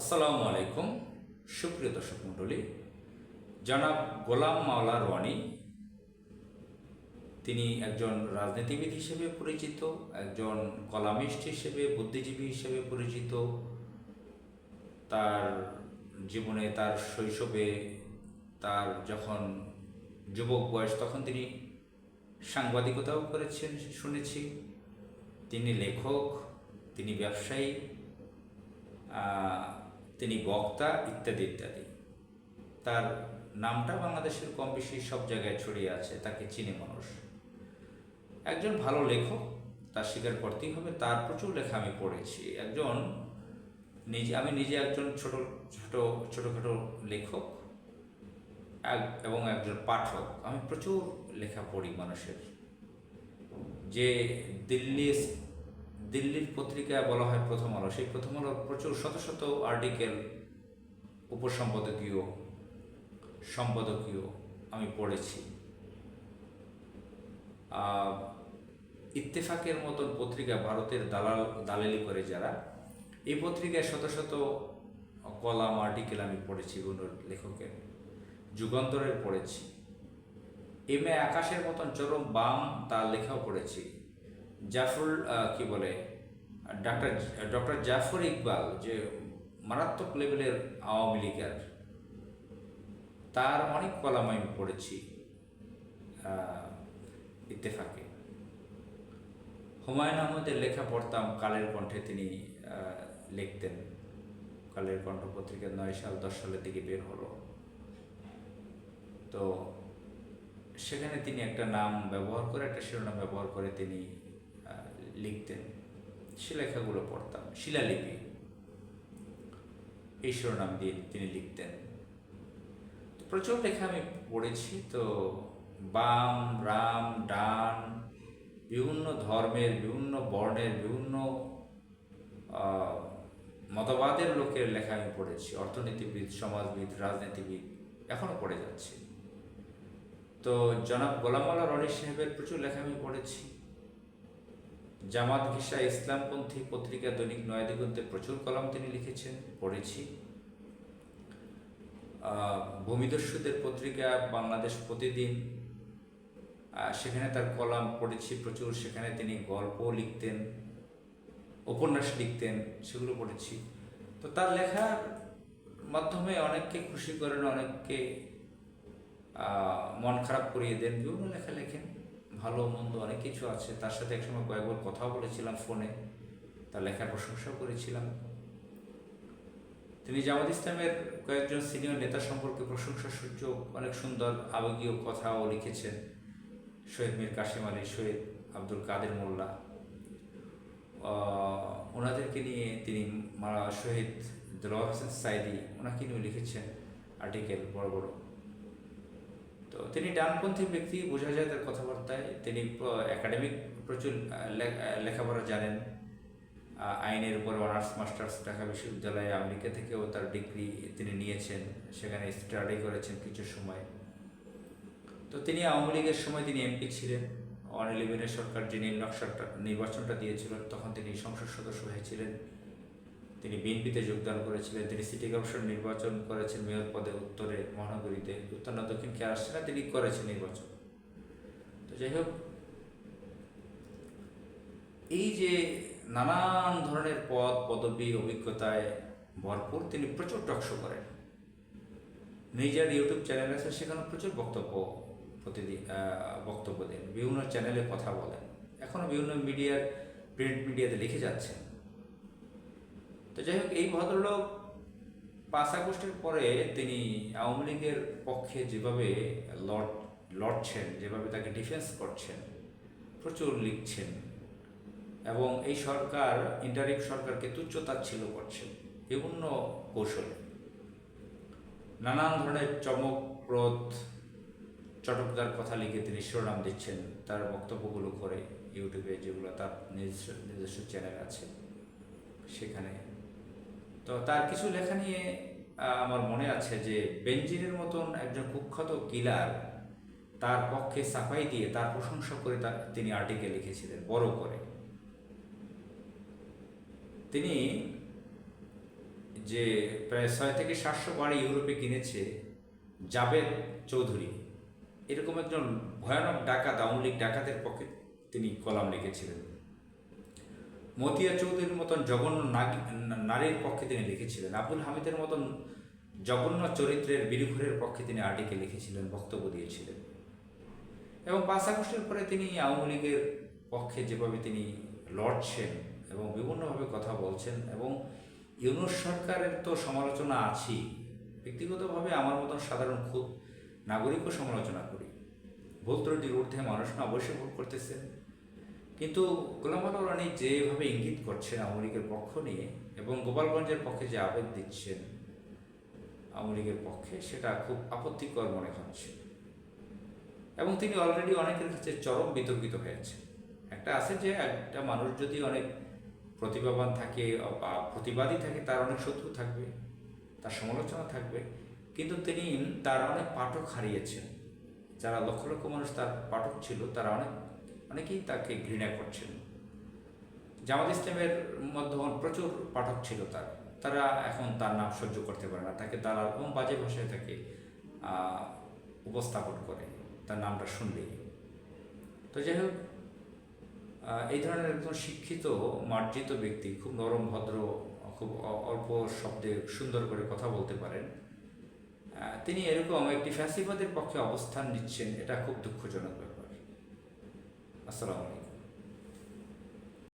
আসসালামু আলাইকুম, সুপ্রিয় দর্শক মণ্ডলী। জনাব গোলাম মাওলা রনি তিনি একজন রাজনীতিবিদ হিসেবে পরিচিত, একজন কলামিস্ট হিসেবে, বুদ্ধিজীবী হিসেবে পরিচিত। তার জীবনে, তার শৈশবে, তার যখন যুবক বয়স, তখন তিনি সাংবাদিকতাও করেছেন, শুনেছি। তিনি লেখক, তিনি ব্যবসায়ী তিনি বক্তা ইত্যাদি ইত্যাদি। তার নামটা বাংলাদেশের কম বেশি সব জায়গায় ছড়িয়ে আছে, তাকে চিনে মানুষ। একজন ভালো লেখক, তার স্বীকার করতেই হবে, তার প্রচুর লেখা আমি পড়েছি। একজন নিজে, আমি নিজে একজন ছোট ছোট, ছোটোখাটো লেখক এবং একজন পাঠক। আমি প্রচুর লেখা পড়ি মানুষের। যে দিল্লি দিল্লির পত্রিকা বলা হয় প্রথম আলো। সেই প্রথম আলোর প্রচুর শত শত আর্টিকেল উপসম্পাদকীয়, সম্পাদকীয় আমি পড়েছি। ইত্তেফাকের মতন পত্রিকা ভারতের দালাল, দালালি করে যারা, এই পত্রিকায় শত শত কলাম আর্টিকেল আমি পড়েছি বিভিন্ন লেখকের। যুগান্তরের পড়েছি। এম এ আকাশের মতন চরম বাম তার লেখাও পড়েছি। জাফর কি বলে, ডাক্তার, ডক্টর জাফর ইকবাল যে মারাত্মক লেভেলের আওয়ামী লীগের, তার অনেক কলাম আমি পড়েছি ইত্তেফাকে। হুমায়ুন আহমদের লেখা পড়তাম, কালের কণ্ঠে তিনি লিখতেন। কালের কণ্ঠ পত্রিকা নয় সাল, দশ সালের দিকে বের হলো। তো সেখানে তিনি একটা নাম ব্যবহার করে, একটা শিরোনাম ব্যবহার করে তিনি লিখতেন। সে লেখাগুলো পড়তাম। শিলালিপি। এই শিরোনাম দিয়ে তিনি লিখতেন। তো প্রচুর লেখা আমি পড়েছি। তো বাম, রাম, ডান, বিভিন্ন ধর্মের, বিভিন্ন বর্ণের, বিভিন্ন মতবাদের লোকের লেখা আমি পড়েছি। অর্থনীতিবিদ, সমাজবিদ, রাজনীতিবিদ এখনও পড়ে যাচ্ছি। তো জনাব গোলামালা রনি সাহেবের প্রচুর লেখা আমি পড়েছি। জামাত ঘিসা ইসলামপন্থী পত্রিকা দৈনিক নয়াদিগন্তে প্রচুর কলাম তিনি লিখেছেন, পড়েছি। ভূমিদস্যুদের পত্রিকা বাংলাদেশ প্রতিদিন সেখানে তার কলাম পড়েছি প্রচুর, সেখানে তিনি গল্প লিখতেন, উপন্যাস লিখতেন, সেগুলো পড়েছি। তো তার লেখার মাধ্যমে অনেককে খুশি করেন, অনেককে মন খারাপ করিয়ে দেন, বিভিন্ন লেখা লেখেন। ভালো, মন্দ অনেক কিছু আছে। তার সাথে একসময় কয়েকবার কথাও বলেছিলাম ফোনে। তার লেখার প্রশংসাও করেছিলাম। তিনি জামাত ইসলামের কয়েকজন সিনিয়র নেতা সম্পর্কে প্রশংসা সূচক অনেক সুন্দর, আবেগীয় কথাও লিখেছেন। শহীদ মীর কাশিম আলী, শহীদ আব্দুল কাদের মোল্লা। ওনাদেরকে নিয়ে তিনি শহীদ দেলোয়ার হোসেন সাইদি, ওনাকে নিয়েও লিখেছেন আর্টিকেল, বড় বড়। তিনি ডানপন্থী ব্যক্তি বোঝা যায় তার কথাবার্তায়। তিনি একাডেমিক প্রচুর লেখাপড়া জানেন। আইনের উপর অনার্স, মাস্টার্স ঢাকা বিশ্ববিদ্যালয়ে আমেরিকা থেকেও তার ডিগ্রি তিনি নিয়েছেন। সেখানে স্টাডি করেছেন কিছু সময়। তো তিনি আওয়ামী লীগের সময় তিনি এমপি ছিলেন। ওয়ান ইলেভেনের সরকার যিনি নকশাটা, নির্বাচনটা দিয়েছিলেন, তখন তিনি সংসদ সদস্য হয়েছিলেন। তিনি বিএনপিতে যোগদান করেছিলেন, তিনি সিটি কর্পোরেশন নির্বাচন করেছেন, মেয়র পদে উত্তরে মহানগরীতে, উত্তর না দক্ষিণ কে আসছে না, তিনি করেছেন নির্বাচন। তো যাই হোক, এই যে নানান ধরনের পদ, পদবি, অভিজ্ঞতায় ভরপুর, তিনি প্রচুর টকশো করেন। নিজের ইউটিউব চ্যানেল আছে, সেখানে প্রচুর বক্তব্য প্রতিদিন বক্তব্য দেন, বিভিন্ন চ্যানেলে কথা বলেন। এখনও বিভিন্ন মিডিয়ার, প্রিন্ট মিডিয়াতে লিখে যাচ্ছেন। তো যাই হোক এই ভদ্রলোক পাঁচ আগস্টের পরে তিনি আওয়ামী লীগের পক্ষে যেভাবে লড়, লড়ছেন, যেভাবে তাকে ডিফেন্স করছেন, প্রচুর লিখছেন এবং এই সরকার ইন্টারিম সরকারকে তুচ্ছতাচ্ছিল্য করছেন বিভিন্ন কৌশলে। নানান ধরনের চমকপ্রদ চটকদার কথা লিখে তিনি শিরোনাম দিচ্ছেন। তার বক্তব্যগুলো করে ইউটিউবে যেগুলো তার নিজস্ব নিজস্ব চ্যানেল আছে, সেখানে তো তার কিছু লেখা নিয়ে আমার মনে আছে যে বেঞ্জিনের মতন একজন কুখ্যাত কিলার তার পক্ষে সাফাই দিয়ে, তার প্রশংসা করে তার তিনি আর্টিকেল লিখেছিলেন, বড় করে। তিনি যে প্রায় ছয় থেকে সাতশো বাড়ি ইউরোপে কিনেছে জাবেদ চৌধুরী, এরকম একজন ভয়ানক ডাকাত, আওয়ামী লীগ ডাকাতের পক্ষে তিনি কলাম লিখেছিলেন। মতিয়া চৌধুরীর মতন জঘন্য নারীর পক্ষে তিনি লিখেছিলেন। আব্দুল হামিদের মতন জঘন্য চরিত্রের বিরুভুরের পক্ষে তিনি আর্টিকেল লিখেছিলেন, বক্তব্য দিয়েছিলেন। এবং পাঁচ আগস্টের পরে তিনি আওয়ামী লীগের পক্ষে যেভাবে তিনি লড়ছেন এবং বিভিন্নভাবে কথা বলছেন এবং ইউনুস সরকারের তো সমালোচনা আছেই, ব্যক্তিগতভাবে আমার মতন সাধারণ খুব নাগরিকও সমালোচনা করি। ভুল ঊর্ধ্বে মানুষ না, অবশ্যই ভুল করতেছেন। কিন্তু গোলাম রানী যেভাবে ইঙ্গিত করছেন আওয়ামী লীগের পক্ষ নিয়ে এবং গোপালগঞ্জের পক্ষে যে আবেগ দিচ্ছেন আওয়ামী লীগের পক্ষে, সেটা খুব আপত্তিকর মনে হচ্ছে। এবং তিনি অলরেডি অনেকের কাছে চরম বিতর্কিত হয়েছে একটা আছে যে, একটা মানুষ যদি অনেক প্রতিভাবান থাকে বা প্রতিবাদী থাকে, তার অনেক শত্রু থাকবে, তার সমালোচনা থাকবে। কিন্তু তিনি তার অনেক পাঠক হারিয়েছেন। যারা লক্ষ লক্ষ মানুষ তার পাঠক ছিল, তারা অনেক অনেকেই তাকে ঘৃণা করছেন। জামাত ইসলামের মধ্যে প্রচুর পাঠক ছিল তার। তারা এখন তার নাম সহ্য করতে পারে না। তাকে দালাল এবং বাজে ভাষায় তাকে উপস্থাপন করে, তার নামটা শুনলেই। তো যাই হোক এই ধরনের একজন শিক্ষিত, মার্জিত ব্যক্তি খুব নরম, ভদ্র, খুব অল্প শব্দে সুন্দর করে কথা বলতে পারেন। তিনি এরকম একটি ফ্যাসিবাদের পক্ষে অবস্থান নিচ্ছেন, এটা খুব দুঃখজনক ব্যাপার। আসসালামু আলাইকুম